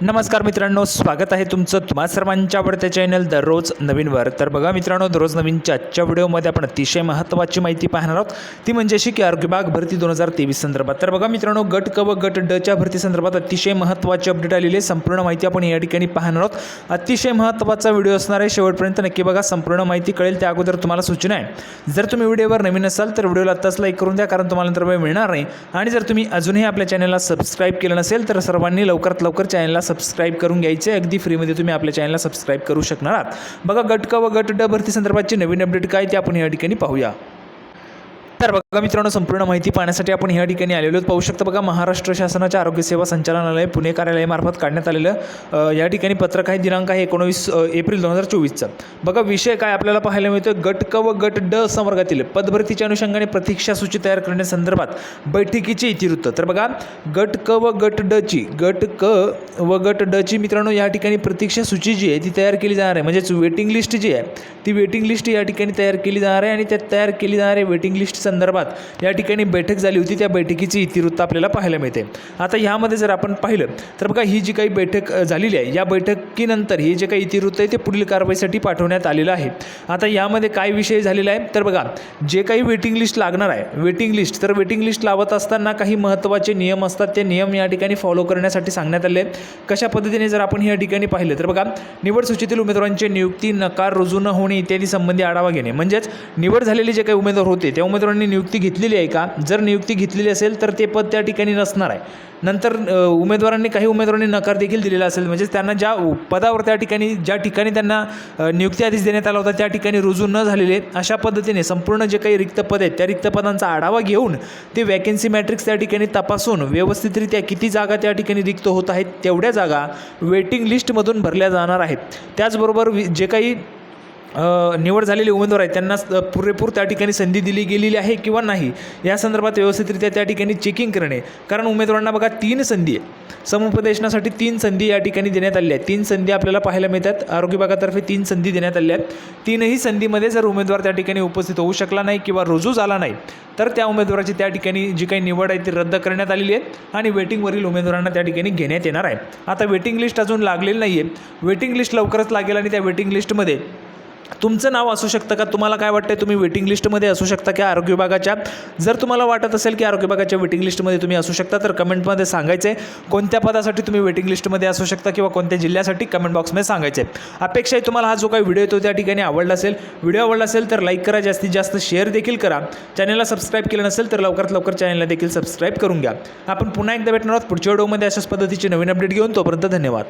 नमस्कार मित्रांनो स्वागत आहे तुमचं तुम्हा सर्वांच्या आवडत्या चॅनल दररोज नवीनवर. तर बघा मित्रांनो दररोज नवीनच्या आजच्या व्हिडिओमध्ये आपण अतिशय महत्त्वाची माहिती पाहणार आहोत. ती म्हणजे अशी की आरोग्य भरती दोन हजार तेवीस संदर्भात. तर बघा मित्रांनो गट क व गट डच्या भरती संदर्भात अतिशय महत्त्वाची अपडेट आलेली आहे. संपूर्ण माहिती आपण या ठिकाणी पाहणार आहोत. अतिशय महत्त्वाचा व्हिडिओ असणार आहे शेवटपर्यंत. नक्की बघा संपूर्ण माहिती कळेल. त्या अगोदर तुम्हाला सूचना आहे. जर तुम्ही व्हिडिओवर नवीन असाल तर व्हिडिओला आत्ताच लाईक करून द्या कारण तुम्हाला नंतर वेळ मिळणार नाही. आणि जर तुम्ही अजूनही आपल्या चॅनलला सबस्क्राईब केलं नसेल तर सर्वांनी लवकरात लवकर चॅनलला सबस्क्राईब करून घ्यायचे. अगदी फ्रीमध्ये तुम्ही आपल्या चॅनलला सबस्क्राईब करू शकणार आहात. बघा गट क व गट ड भरती संदर्भातची नवीन अपडेट काय ते आपण या ठिकाणी पाहूया. तर बघा मित्रांनो संपूर्ण माहिती पाहण्यासाठी आपण या ठिकाणी आलेलो आहोत. पाहू शकता बघा महाराष्ट्र शासनाच्या आरोग्य सेवा संचालनालय पुणे कार्यालयामार्फत काढण्यात आलेलं या ठिकाणी पत्रक आहे. दिनांक आहे एकोणवीस एप्रिल दोन हजार चोवीसचा. बघा विषय काय आपल्याला पाहायला मिळतो गट क व गट ड संवर्गातील पदभरतीच्या अनुषंगाने प्रतीक्षा सूची तयार करण्यासंदर्भात बैठकीचे इतिवृत्त. तर बघा गट क व गट ड ची गट क व गट ड ची मित्रांनो या ठिकाणी प्रतीक्षा सूची जी आहे ती तयार केली जाणार आहे. म्हणजेच वेटिंग लिस्ट जी आहे ती वेटिंग लिस्ट या ठिकाणी तयार केली जाणार आहे आणि त्यात तयार केली जाणारे वेटिंग लिस्ट संदर्भात या ठिकाणी बैठक झाली होती. त्या बैठकीची इतिवृत्त आपल्याला पाहायला मिळते. आता ह्यामध्ये जर आपण पाहिलं तर बघा ही जी काही बैठक झालेली आहे या बैठकीनंतर हे जे काही इतिवृत्त आहे ते पुढील कारवाईसाठी पाठवण्यात आलेलं आहे. आता यामध्ये काय विषय झालेला आहे? तर बघा जे काही वेटिंग लिस्ट लागणार आहे वेटिंग लिस्ट तर वेटिंग लिस्ट लावत असताना काही महत्त्वाचे नियम असतात. ते नियम या ठिकाणी फॉलो करण्यासाठी सांगण्यात आले आहेत. कशा पद्धतीने जर आपण या ठिकाणी पाहिलं तर बघा निवड सूचीतील उमेदवारांची नियुक्ती नकार रुजू न होणे इत्यादी संबंधी आढावा घेणे. म्हणजेच निवड झालेले जे काही उमेदवार होते त्या उमेदवारांनी नियुक्ती घेतलेली आहे का? जर नियुक्ती घेतलेली असेल तर ते पद त्या ठिकाणी नसणार आहे. नंतर उमेदवारांनी काही उमेदवारांनी नकार देखील दिलेला असेल म्हणजे त्यांना ज्या पदावर त्या ठिकाणी ज्या ठिकाणी त्यांना नियुक्ती आदेश देण्यात आला होता त्या ठिकाणी रुजू न झालेले अशा पद्धतीने संपूर्ण जे काही रिक्त पद आहेत त्या रिक्त पदांचा आढावा घेऊन ते वॅकेन्सी मॅट्रिक्स त्या ठिकाणी तपासून व्यवस्थितरित्या किती जागा त्या ठिकाणी रिक्त होत आहेत तेवढ्या जागा वेटिंग लिस्टमधून भरल्या जाणार आहेत. त्याचबरोबर वि- जे काही निवड झालेले उमेदवार आहेत त्यांना पुरेपूर त्या ठिकाणी संधी दिली गेलेली आहे किंवा नाही या संदर्भात व्यवस्थितरित्या त्या ठिकाणी चेकिंग करणे. कारण उमेदवारांना बघा तीन संधी आहे समुपदेशनासाठी तीन संधी या ठिकाणी देण्यात आल्या आहेत. तीन संधी आपल्याला पाहायला मिळतात. आरोग्य विभागातर्फे तीन संधी देण्यात आल्या आहेत. तीनही संधीमध्ये जर उमेदवार त्या ठिकाणी उपस्थित होऊ शकला नाही किंवा रुजू झाला नाही तर त्या उमेदवाराची त्या ठिकाणी जी काही निवड आहे ती रद्द करण्यात आलेली आहे आणि वेटिंगवरील उमेदवारांना त्या ठिकाणी घेण्यात येणार आहे. आता वेटिंग लिस्ट अजून लागलेली नाही आहे वेटिंग लिस्ट लवकरच लागेल आणि त्या वेटिंग लिस्टमध्ये तुमचं नाव असू शकतं का? तुम्हाला काय वाटतं तुम्ही वेटिंग लिस्टमध्ये असू शकता की आरोग्य विभागाच्या. जर तुम्हाला वाटत असेल की आरोग्य विभागाच्या वेटिंग लिस्टमध्ये तुम्ही असू शकता तर कमेंटमध्ये सांगायचं आहे कोणत्या पदासाठी तुम्ही वेटिंग लिस्टमध्ये असू शकता किंवा कोणत्या जिल्ह्यासाठी कमेंट बॉक्समध्ये सांगायचं आहे अपेक्षा आहे तुम्हाला हा जो काही व्हिडिओ येतो त्या ठिकाणी आवडला असेल. व्हिडिओ आवडला असेल तर लाईक करा जास्तीत जास्त शेअर देखील करा. चॅनलला सबस्क्राईब केलं नसेल तर लवकरात लवकर चॅनलला देखील सबस्क्राईब करून घ्या. आपण पुन्हा एकदा भेटणार आहोत पुढच्या व्हिडिओमध्ये अशाच पद्धतीची नवीन अपडेट घेऊन. तोपर्यंत धन्यवाद.